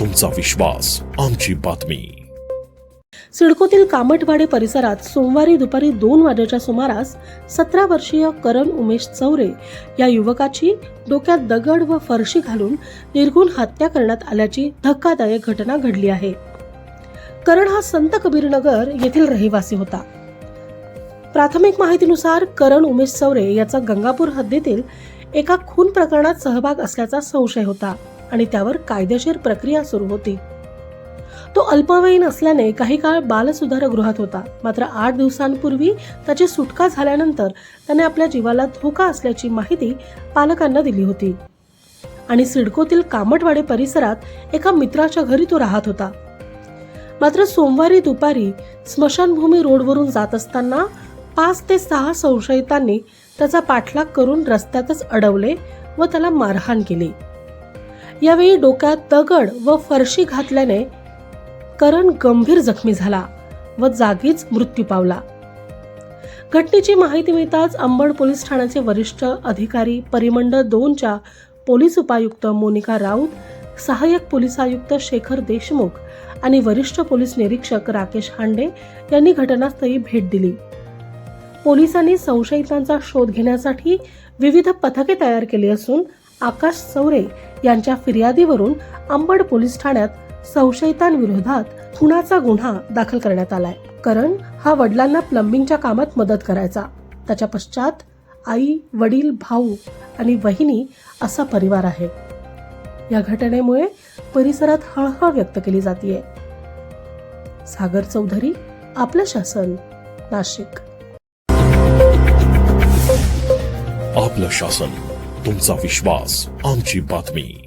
तुमचा विश्वास आमची बातमी. सिडकोतील कामटवाडे परिसरात सोमवारी दुपारी दोन वाजेच्या सुमारास सतरा वर्षीय करण उमेश चौरे या युवकाची डोक्यात दगड व फरशी घालून निर्गुण हत्या करण्यात आल्याची धक्कादायक घटना घडली आहे. करण हा संत कबीरनगर येथील रहिवासी होता. प्राथमिक माहितीनुसार करण उमेश चौरे याचा गंगापूर हद्दीतील एका खून प्रकरणात सहभाग असल्याचा संशय होता. आणि त्यावर कायदेशीर प्रक्रिया सुरू होती. तो अल्पवयीन असल्याने काही काळ बालसुधारगृहात होता. मात्र आठ दिवसांपूर्वी त्याची सुटका झाल्यानंतर त्याने आपल्या जीवाला धोका असल्याची माहिती पालकांना दिली होती. आणि सिडकोतील कामटवाडे परिसरात एका मित्राच्या घरी तो राहत होता. मात्र सोमवारी दुपारी स्मशानभूमी रोडवरून जात असताना पाच ते सहा संशयितांनी त्याचा पाठलाग करून रस्त्यातच अडवले व त्याला मारहाण केली. यावेळी डोक्यात दगड व फरशी घातल्याने करण गंभीर जखमी झाला व जागीच मृत्यू पावला. घटनेची माहिती मिळताच अंबड पोलीस ठाण्याचे वरिष्ठ अधिकारी परिमंडळ दोनच्या पोलीस उपायुक्त मोनिका राऊत सहाय्यक पोलीस आयुक्त शेखर देशमुख आणि वरिष्ठ पोलीस निरीक्षक राकेश हांडे यांनी घटनास्थळी भेट दिली. पोलिसांनी संशयितांचा शोध घेण्यासाठी विविध पथके तयार केली असून आकाश चौरे यांच्या फिर्यादीवरून अंबड पोलीस ठाण्यात संशयितांविरोधात खुनाचा गुन्हा दाखल करण्यात आलाय. करण हा वडिलांना प्लंबिंगच्या कामात मदत करायचा. त्याच्या पश्चात आई वडील भाऊ आणि वहिनी असा परिवार आहे. या घटनेमुळे परिसरात हळहळ व्यक्त केली जाते सागर चौधरी आपलं शासन नाशिक. आपलं शासन. तुमचा विश्वास आमची बातमी.